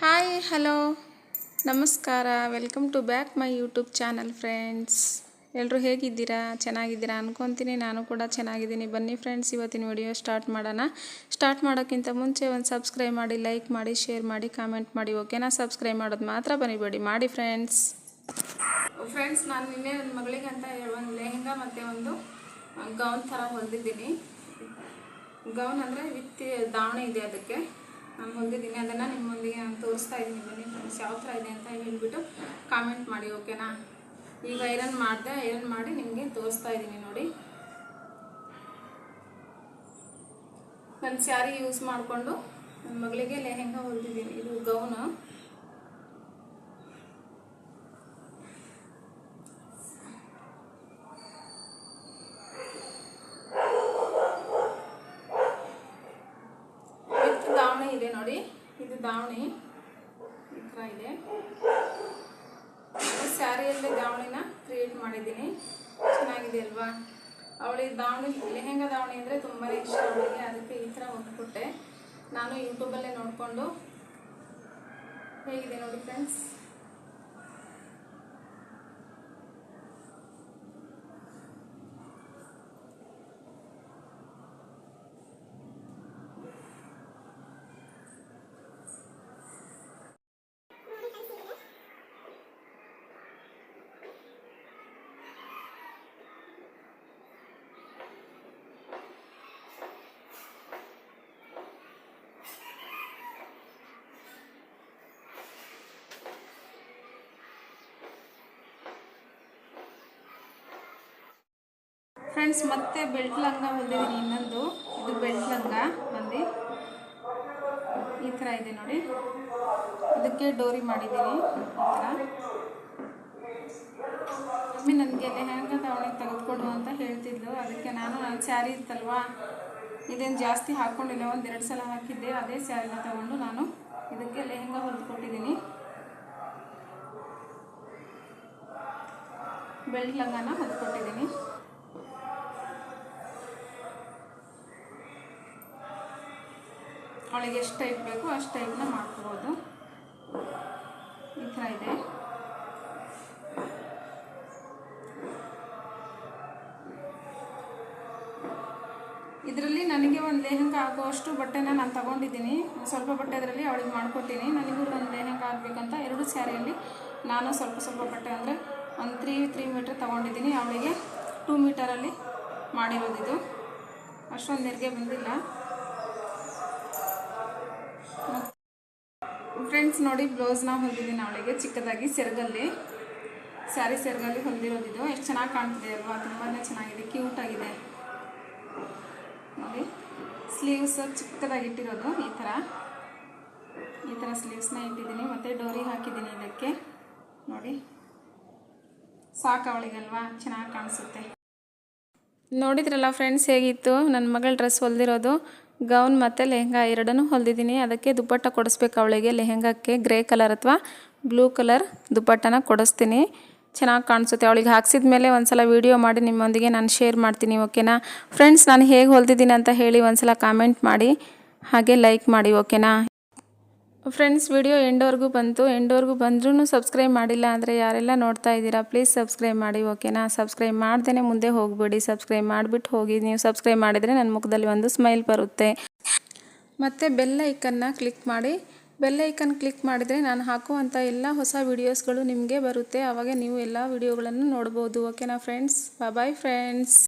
Hi, hello. ನಮಸ್ಕಾರ. Welcome to back my YouTube channel friends ಎಲ್ಲರೂ ಹೇಗಿದ್ದೀರಾ? ಚೆನ್ನಾಗಿದ್ದೀರಾ ಅನ್ಕೊತೀನಿ. ನಾನು ಕೂಡ ಚೆನ್ನಾಗಿದ್ದೀನಿ. ಬನ್ನಿ ಫ್ರೆಂಡ್ಸ್ ಇವತ್ತಿನ ವಿಡಿಯೋ ಸ್ಟಾರ್ಟ್ ಮಾಡೋಣ. ಸ್ಟಾರ್ಟ್ ಮಾಡೋಕ್ಕಿಂತ ಮುಂಚೆ ಒಂದು ಸಬ್ಸ್ಕ್ರೈಬ್ ಮಾಡಿ ಲೈಕ್ ಮಾಡಿ ಶೇರ್ ಮಾಡಿ ಕಾಮೆಂಟ್ ಮಾಡಿ ಓಕೆನಾ ಸಬ್ಸ್ಕ್ರೈಬ್ ಮಾಡೋದು ಮಾತ್ರ ಬನ್ನಿಬೇಡಿ ಮಾಡಿ ಫ್ರೆಂಡ್ಸ್ ಫ್ರೆಂಡ್ಸ್ ನಾನು ನಿನ್ನೆ ನನ್ನ ಮಗಳಿಗಂತ ಒಂದು ಲೆಹೆಂಗಾ ಮತ್ತು ಒಂದು ಗೌನ್ ಥರ ಹೊಲಿದಿದ್ದೀನಿ. ಗೌನ್ ಅಂದರೆ ವಿತ್ ದಾವಣೆ ಇದೆ ಅದಕ್ಕೆ. ನಾನು ಹೊಲಿದಿದ್ದೀನಿ ಅದನ್ನು ನಿಮ್ಮೊಂದಿಗೆ ನಾನು ತೋರಿಸ್ತಾ ಇದ್ದೀನಿ ಬನ್ನಿ ಫ್ರೆಂಡ್ಸ್ ಯಾವ ಥರ ಇದೆ ಅಂತ ಹೇಳ್ಬಿಟ್ಟು ಕಾಮೆಂಟ್ ಮಾಡಿ ಓಕೆನಾ ಈಗ ಐರನ್ ಮಾಡಿದೆ ಐರನ್ ಮಾಡಿ ನಿಮಗೆ ತೋರಿಸ್ತಾ ಇದ್ದೀನಿ ನೋಡಿ. ನನ್ನ ಸ್ಯಾರಿ ಯೂಸ್ ಮಾಡಿಕೊಂಡು ನನ್ನ ಮಗಳಿಗೆ ಲೆಹೆಂಗಾ ಹೊಲಿದಿದ್ದೀನಿ, ಇದು ಗೌನು ವಿತ್ ದಾವಣಿ ಇದೆ ನೋಡಿ ಇದು ದಾವಣಿ ಈ ಥರ ಇದೆ. ಸ್ಯಾರಿಯಲ್ಲೇ ದಾವಣಿನ ಕ್ರಿಯೇಟ್ ಮಾಡಿದ್ದೀನಿ. ಚೆನ್ನಾಗಿದೆ ಅಲ್ವಾ ಅವಳಿಗೆ ದಾವಣಿ, ಲೆಹೆಂಗಾ ದಾವಣಿ ಅಂದರೆ ತುಂಬಾ ಇಷ್ಟ ಅವಳಿಗೆ. ಅದಕ್ಕೆ ಈ ಥರ ಹೊಂದ್ಬಿಟ್ಟೆ ನಾನು ಯೂಟ್ಯೂಬಲ್ಲೇ ನೋಡಿಕೊಂಡು ಹೇಗಿದೆ ನೋಡಿ ಫ್ರೆಂಡ್ಸ್ ಫ್ರೆಂಡ್ಸ್, ಮತ್ತೆ ಬೆಲ್ಟ್ ಲಂಗ ಹೊಂದಿದ್ದೀನಿ ಇನ್ನೊಂದು. ಇದು ಬೆಲ್ಟ್ ಲಂಗ ಬಂದು ಈ ಥರ ಇದೆ ನೋಡಿ. ಇದಕ್ಕೆ ಡೋರಿ ಮಾಡಿದ್ದೀನಿ ಈ ಥರ. ಮಮ್ಮಿ ನನಗೆ ಲೆಹಂಗ ದಾವಣಿ ತೆಗೆದುಕೊಡು ಅಂತ ಹೇಳ್ತಿದ್ಲು. ಅದಕ್ಕೆ ನಾನು ನನ್ನ ಸ್ಯಾರಿ ಇತ್ತಲ್ವಾ? ಇದೇನು ಜಾಸ್ತಿ ಹಾಕ್ಕೊಂಡಿಲ್ಲ. ಒಂದು ಎರಡು ಸಲ ಹಾಕಿದ್ದೆ. ಅದೇ ಸ್ಯಾರಿನ ತಗೊಂಡು ನಾನು ಇದಕ್ಕೆ ಲೆಹಂಗ ಹೊಲಿದ್ಕೊಟ್ಟಿದ್ದೀನಿ. ಬೆಲ್ಟ್ ಲಂಗನ ಹೊಲ್ಕೊಟ್ಟಿದ್ದೀನಿ ಅವಳಿಗೆ ಎಷ್ಟು ಟೈಪ್ ಬೇಕು ಅಷ್ಟು ಟೈಪ್ನ ಮಾಡ್ಕೋಬೋದು. ಈ ಥರ ಇದೆ. ಇದರಲ್ಲಿ ನನಗೆ ಒಂದು ಲೇಹಂಗ ಆಗುವಷ್ಟು ಬಟ್ಟೆನ ನಾನು ತಗೊಂಡಿದ್ದೀನಿ. ಸ್ವಲ್ಪ ಬಟ್ಟೆ ಅದರಲ್ಲಿ ಅವಳಿಗೆ ಮಾಡ್ಕೊತೀನಿ ನನಗೂ ಒಂದು ಲೇಹಂಗ ಆಗಬೇಕಂತ ಎರಡು ಸ್ಯಾರಿಯಲ್ಲಿ ನಾನು ಸ್ವಲ್ಪ ಸ್ವಲ್ಪ ಬಟ್ಟೆ ಅಂದರೆ ಒಂದು ತ್ರೀ ತ್ರೀ ಮೀಟ್ರ್ ತೊಗೊಂಡಿದ್ದೀನಿ. ಅವಳಿಗೆ ಟೂ ಮೀಟರಲ್ಲಿ ಮಾಡಿರೋದಿದು. ಅಷ್ಟೊಂದು ನೆರಿಗೆ ಬಂದಿಲ್ಲ. ಫ್ರೆಂಡ್ಸ್ ನೋಡಿ ಬ್ಲೌಸ್ನ ಹೊಲಿದಿದ್ದೀನಿ ಅವಳಿಗೆ. ಚಿಕ್ಕದಾಗಿ ಸೆರಗಲ್ಲಿ. ಸ್ಯಾರಿ ಸೆರಗಲ್ಲಿ ಹೊಲಿದಿರೋದಿದು. ಎಷ್ಟು ಚೆನ್ನಾಗಿ ಕಾಣ್ತಿದೆ ಅಲ್ವಾ? ತುಂಬಾ ಚೆನ್ನಾಗಿದೆ. ಕ್ಯೂಟ್ ಆಗಿದೆ. ನೋಡಿ ಸ್ಲೀವ್ಸ್ ಚಿಕ್ಕದಾಗಿ ಇಟ್ಟಿರೋದು ಈ ಥರ ಈ ಥರ ಸ್ಲೀವ್ಸ್ನ ಇಟ್ಟಿದ್ದೀನಿ. ಮತ್ತು ಡೋರಿ ಹಾಕಿದ್ದೀನಿ ಇದಕ್ಕೆ. ನೋಡಿ, ಸಾಕು ಅವಳಿಗಲ್ವಾ? ಚೆನ್ನಾಗಿ ಕಾಣಿಸುತ್ತೆ. ನೋಡಿದ್ರಲ್ಲ ಫ್ರೆಂಡ್ಸ್ ಹೇಗಿತ್ತು? ನನ್ನ ಮಗಳ ಡ್ರೆಸ್ ಹೊಲ್ದಿರೋದು. ಗೌನ್ ಮತ್ತು ಲೆಹೆಂಗಾ ಎರಡನ್ನೂ ಹೊಲ್ದಿದ್ದೀನಿ. ಅದಕ್ಕೆ ದುಪ್ಪಟ್ಟ ಕೊಡಿಸ್ಬೇಕು ಅವಳಿಗೆ. ಲೆಹೆಂಗಾಕ್ಕೆ ಗ್ರೇ ಕಲರ್ ಅಥವಾ ಬ್ಲೂ ಕಲರ್ ದುಪ್ಪಟ್ಟನ ಕೊಡಿಸ್ತೀನಿ. ಚೆನ್ನಾಗಿ ಕಾಣಿಸುತ್ತೆ. ಅವಳಿಗೆ ಹಾಕ್ಸಿದ ಮೇಲೆ ಒಂದು ಸಲ ವೀಡಿಯೋ ಮಾಡಿ ನಿಮ್ಮೊಂದಿಗೆ ನಾನು ಶೇರ್ ಮಾಡ್ತೀನಿ ಓಕೆನಾ ಫ್ರೆಂಡ್ಸ್ ನಾನು ಹೇಗೆ ಹೊಲ್ದಿದ್ದೀನಿ ಅಂತ ಹೇಳಿ ಒಂದು ಸಲ ಕಾಮೆಂಟ್ ಮಾಡಿ. ಹಾಗೆ ಲೈಕ್ ಮಾಡಿ ಓಕೆನಾ ಫ್ರೆಂಡ್ಸ್ ವಿಡಿಯೋ ಎಂಡವರೆಗೂ ಬಂತು. ಎಂಡೋರ್ಗೂ ಬಂದ್ರೂ ಸಬ್ಸ್ಕ್ರೈಬ್ ಮಾಡಿಲ್ಲ ಅಂದರೆ ಯಾರೆಲ್ಲ ನೋಡ್ತಾ ಇದ್ದೀರಾ ಪ್ಲೀಸ್ ಸಬ್ಸ್ಕ್ರೈಬ್ ಮಾಡಿ ಓಕೆನಾ ಸಬ್ಸ್ಕ್ರೈಬ್ ಮಾಡ್ದೇ ಮುಂದೆ ಹೋಗಬೇಡಿ. ಸಬ್ಸ್ಕ್ರೈಬ್ ಮಾಡಿಬಿಟ್ಟು ಹೋಗಿ. ನೀವು ಸಬ್ಸ್ಕ್ರೈಬ್ ಮಾಡಿದರೆ ನನ್ನ ಮುಖದಲ್ಲಿ ಒಂದು ಸ್ಮೈಲ್ ಬರುತ್ತೆ. ಮತ್ತು ಬೆಲ್ಲ ಐಕನ್ನ ಕ್ಲಿಕ್ ಮಾಡಿ. ಬೆಲ್ಲ ಐಕನ್ ಕ್ಲಿಕ್ ಮಾಡಿದರೆ ನಾನು ಹಾಕುವಂಥ ಎಲ್ಲ ಹೊಸ ವೀಡಿಯೋಸ್ಗಳು ನಿಮಗೆ ಬರುತ್ತೆ. ಆವಾಗ ನೀವು ಎಲ್ಲ ವೀಡಿಯೋಗಳನ್ನು ನೋಡ್ಬೋದು. ಓಕೆನಾ ಫ್ರೆಂಡ್ಸ್ ಬಾಯ್ ಫ್ರೆಂಡ್ಸ್